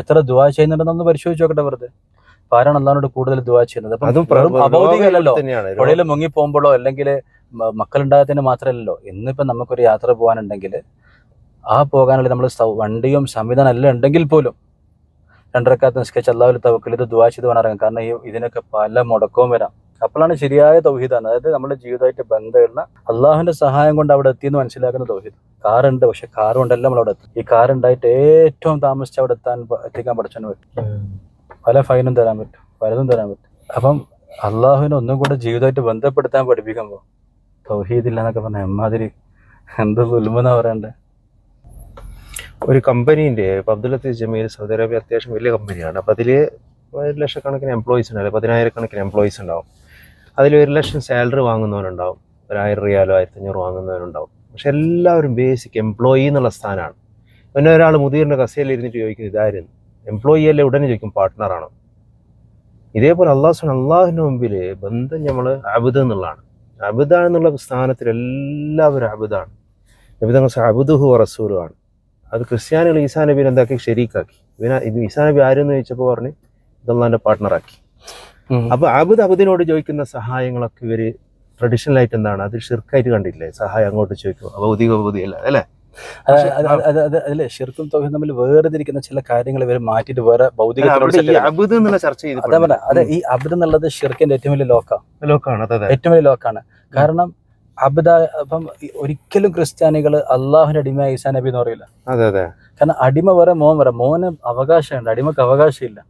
എത്ര ദുവാ ചെയ്യുന്നുണ്ടെന്നൊന്ന് പരിശോധിച്ച് നോക്കട്ടെ വെറുതെ. അപ്പൊ ആരാണ് അള്ളാഹിനോട് കൂടുതൽ ദുവാ ചെയ്യുന്നത്? അപ്പം തന്നെയാണ്. പുഴയിൽ മുങ്ങി പോകുമ്പോഴോ അല്ലെങ്കിൽ മക്കളുണ്ടാകത്തിന് മാത്രമല്ലല്ലോ. ഇന്നിപ്പം നമുക്കൊരു യാത്ര പോകാനുണ്ടെങ്കിൽ ആ പോകാനുള്ള നമ്മൾ വണ്ടിയും സംവിധാനം എല്ലാം ഉണ്ടെങ്കിൽ പോലും രണ്ടരക്കാത്ത നിസ്കരിച്ച് അള്ളാഹുൽ തവക്കൽ ഇത് ദുവാ ചെയ്ത് വേണം ഇറങ്ങാം കാരണം ഈ ഇതിനൊക്കെ പല മുടക്കവും വരാം. അപ്പോഴാണ് ശരിയായ തൗഹീദാണ് അതായത് നമ്മുടെ ജീവിതമായിട്ട് ബന്ധമുള്ള അള്ളാഹുവിന്റെ സഹായം കൊണ്ട് അവിടെ എത്തിയെന്ന് മനസ്സിലാക്കുന്ന തൗഹീദ്. കാറുണ്ട്. പക്ഷെ കാർ കൊണ്ടല്ല നമ്മൾ അവിടെ എത്തും. ഈ കാർ ഉണ്ടായിട്ട് ഏറ്റവും താമസിച്ച് അവിടെ എത്താൻ എത്തിക്കാൻ പഠിച്ചു പറ്റും. പല ഫൈനും തരാൻ പറ്റും. പലതും തരാൻ പറ്റും. അപ്പം അള്ളാഹുവിനെ ഒന്നും കൂടെ ജീവിതമായിട്ട് ബന്ധപ്പെടുത്താൻ പഠിപ്പിക്കുമ്പോൾ തൗഹീദില്ല എന്നൊക്കെ പറഞ്ഞ എമ്മാതിരി എന്ത് ഉൽമെന്നാ പറയണ്ടേ? ഒരു കമ്പനീന്റെ അബ്ദുലത്തി അബ്ദുൽ ജമീൽ സൗദി അറേബ്യ അത്യാവശ്യം വലിയ കമ്പനിയാണ്. അപ്പോൾ അതിൽ ഒരു ലക്ഷക്കണക്കിന് എംപ്ലോയീസ് ഉണ്ടാവും. പതിനായിരക്കണക്കിന് എംപ്ലോയീസ് ഉണ്ടാവും. അതിൽ ഒരു ലക്ഷം സാലറി വാങ്ങുന്നവരുണ്ടാവും. ഒരായിരം റിയാലോ ആയിരത്തി അഞ്ഞൂറ് വാങ്ങുന്നവരുണ്ടാവും. പക്ഷെ എല്ലാവരും ബേസിക് എംപ്ലോയി എന്നുള്ള സ്ഥാനമാണ്. പിന്നെ ഒരാൾ മുതിർന്ന കസേരയിൽ ഇരുന്നിട്ട് ചോദിക്കും ഇതായിരുന്നു എംപ്ലോയി അല്ലേ? ഉടനെ ചോദിക്കും പാർട്ട്ണറാണോ ഇതേപോലെ അള്ളാഹു അള്ളാഹുവിന്റെ മുമ്പിൽ ബന്ധം നമ്മൾ അബുദ് എന്നുള്ളതാണ്. അബുദ എന്നുള്ള സ്ഥാനത്തിൽ എല്ലാവരും അബുദാണ് നബിതങ്ങൾ അബുദുഹു റസൂലുമാണ് അത് ക്രിസ്ത്യാനികൾ ഈസാ നബിനെ എന്താക്കി? ഷെരീക്കാക്കി ഇവന ഇത് ഈസാ നബി ആരെന്ന് ചോദിച്ചപ്പോൾ പറഞ്ഞ് ഇതല്ലാന്റെ പാർട്ട്ണറാക്കി അപ്പൊ അബുദ് അബുദിനോട് ചോദിക്കുന്ന സഹായങ്ങളൊക്കെ ഇവർ ട്രഡീഷണൽ ആയിട്ട് എന്താണ്? അത് ഷിർക്കായിട്ട് കണ്ടില്ലേ സഹായം അങ്ങോട്ട് ചോദിക്കും ഭൗതിക ഭൗതികല്ല അല്ലേ അതിലെ ഷിർക്കും തൗഹീദും തമ്മിൽ വേർതിരിക്കുന്ന ചില കാര്യങ്ങൾ ഇവർ മാറ്റിട്ട് വേറെ ഭൗതിക ചർച്ച അതാ പറഞ്ഞ അതെ ഈ അബ്ദ് എന്നുള്ളത് ഷിർക്കിന്റെ ഏറ്റവും വലിയ ലോക്കാണ് ലോക്കാണ് ഏറ്റവും വലിയ ലോക്കാണ്. കാരണം അബ്ദ അപ്പം ഒരിക്കലും ക്രിസ്ത്യാനികൾ അള്ളാഹുവിന്റെ അടിമ ഈസാ നബി എന്ന് പറയില്ല അതെ അതെ. കാരണം അടിമ വരെ മോൻ വരെ മോന് അവകാശമുണ്ട് അടിമക്ക് അവകാശമില്ല.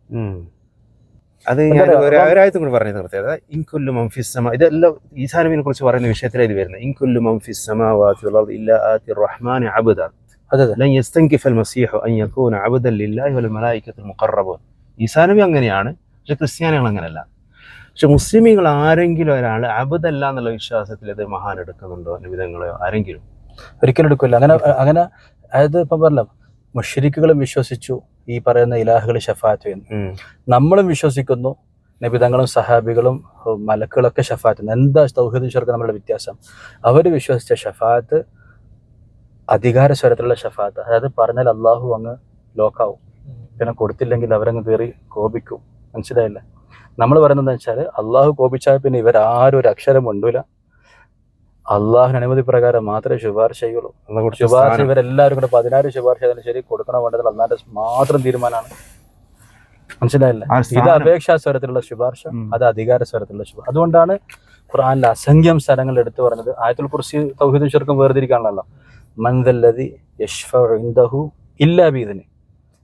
അത് ഞാൻ ഒരാഴ്ച കൂടി പറഞ്ഞത് കൃത്യത ഇൻകുല്ലു മംഫിസമ ഇതെല്ലാം ഈ കുറിച്ച് പറയുന്ന വിഷയത്തിലാണ് ഇത് വരുന്നത്. ഇൻകുല്ലു മംഫിസമാവാത്തി ഇല്ല ലൻ മസീഹു അൻ യകൂന ലില്ലാഹി വൽ മലായികത്തുൽ ഈസാനബി അങ്ങനെയാണ് പക്ഷെ ക്രിസ്ത്യാനികൾ അങ്ങനെയല്ല. പക്ഷെ മുസ്ലിമികൾ ആരെങ്കിലും ഒരാൾ അബുദല്ല എന്നുള്ള വിശ്വാസത്തിൽ ഇത് മഹാൻ എടുക്കുന്നുണ്ടോ? നിമിതങ്ങളെയോ ആരെങ്കിലും? ഒരിക്കലും എടുക്കില്ല അങ്ങനെ അങ്ങനെ അതായത് ഇപ്പം പറഞ്ഞ മുഷരിക്കുകളും വിശ്വസിച്ചു ഈ പറയുന്ന ഇലാഹുകൾ ഷഫാത്ത് ചെയ്യുന്നു നമ്മളും വിശ്വസിക്കുന്നു നബിതങ്ങളും സഹാബികളും മലക്കുകളൊക്കെ ഷഫാത്ത് എന്താ തൗഹീദ് ഷർക്ക് നമ്മളുടെ വ്യത്യാസം? അവർ വിശ്വസിച്ച ഷഫാത്ത് അധികാര സ്വരത്തിലുള്ള ഷഫാത്ത്. അതായത് പറഞ്ഞാൽ അള്ളാഹു അങ്ങ് ലോക്കാവും. പിന്നെ കൊടുത്തില്ലെങ്കിൽ അവരങ്ങ് കയറി കോപിക്കും. മനസ്സിലായില്ല? നമ്മൾ പറയുന്നത് വെച്ചാൽ അള്ളാഹു കോപിച്ചാൽ പിന്നെ ഇവരാരും ഒരു അക്ഷരം ഉണ്ടൂല അള്ളാഹുവിന് അനുമതി പ്രകാരം മാത്രമേ ശുപാർശ ചെയ്യുള്ളൂ. അള്ള കൊടുത്ത ശുപാർശ. ഇവരെല്ലാവരും കൂടെ പതിനാറ് ശുപാർശ ചെയ്താലും ശരി കൊടുക്കണോ വേണ്ടത് അള്ളാന്റെ മാത്രം തീരുമാനമാണ്. മനസ്സിലായില്ല? ഇത്. അപേക്ഷാ സ്വരത്തിലുള്ള ശുപാർശ അത് അധികാര സ്വരത്തിലുള്ള ശുപാർശ. അതുകൊണ്ടാണ് ഖുറാനിലെ അസംഖ്യം സ്ഥലങ്ങൾ എടുത്തു പറഞ്ഞത്. ആയത്തുൽ കുറിച്ച് തൗഹീദും ചെറുക്കും വേർതിരിക്കാണല്ലോ മന്ദല്ലതി യഷ്ഫു ഇല്ലാ ബീദിന്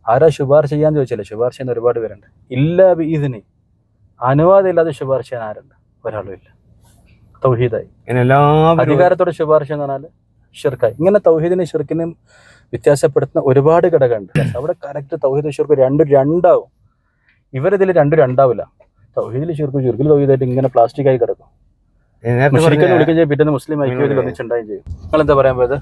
ആരാ ശുപാർശ ചെയ്യാന്ന് ചോദിച്ചില്ല ശുപാർശ ചെയ്യുന്ന ഒരുപാട് പേരുണ്ട്. ഇല്ലാ ബീദിന് അനുവാദം ഇല്ലാതെ ശുപാർശ ചെയ്യാൻ ആരുണ്ട്? ഒരാളും ഇല്ല. തൗഹീദായി. അധികാരത്തോടെ ശുപാർശ എന്ന് പറഞ്ഞാൽ ഷിർക്കായി. ഇങ്ങനെ തൗഹീദിനെ ഷിർക്കിനും വ്യത്യാസപ്പെടുത്തുന്ന ഒരുപാട് ഘടകമുണ്ട് അവിടെ കറക്റ്റ് തൗഹീദ് ഷിർക്ക് രണ്ടും രണ്ടാവും. ഇവരിതിൽ രണ്ടും രണ്ടാവില്ല. തൗഹീദിൽ ഷിർക്കും ഷിർക്കിൽ തൗഹീദായിട്ട് ഇങ്ങനെ പ്ലാസ്റ്റിക് ആയി കിടക്കും. വിളിക്കുകയും ചെയ്യും പിറ്റേന്ന് മുസ്ലിം ഐക്യത്തിൽ ഒന്നിച്ചുണ്ടായും ചെയ്യും. നിങ്ങൾ എന്താ പറയാൻ പോയത്?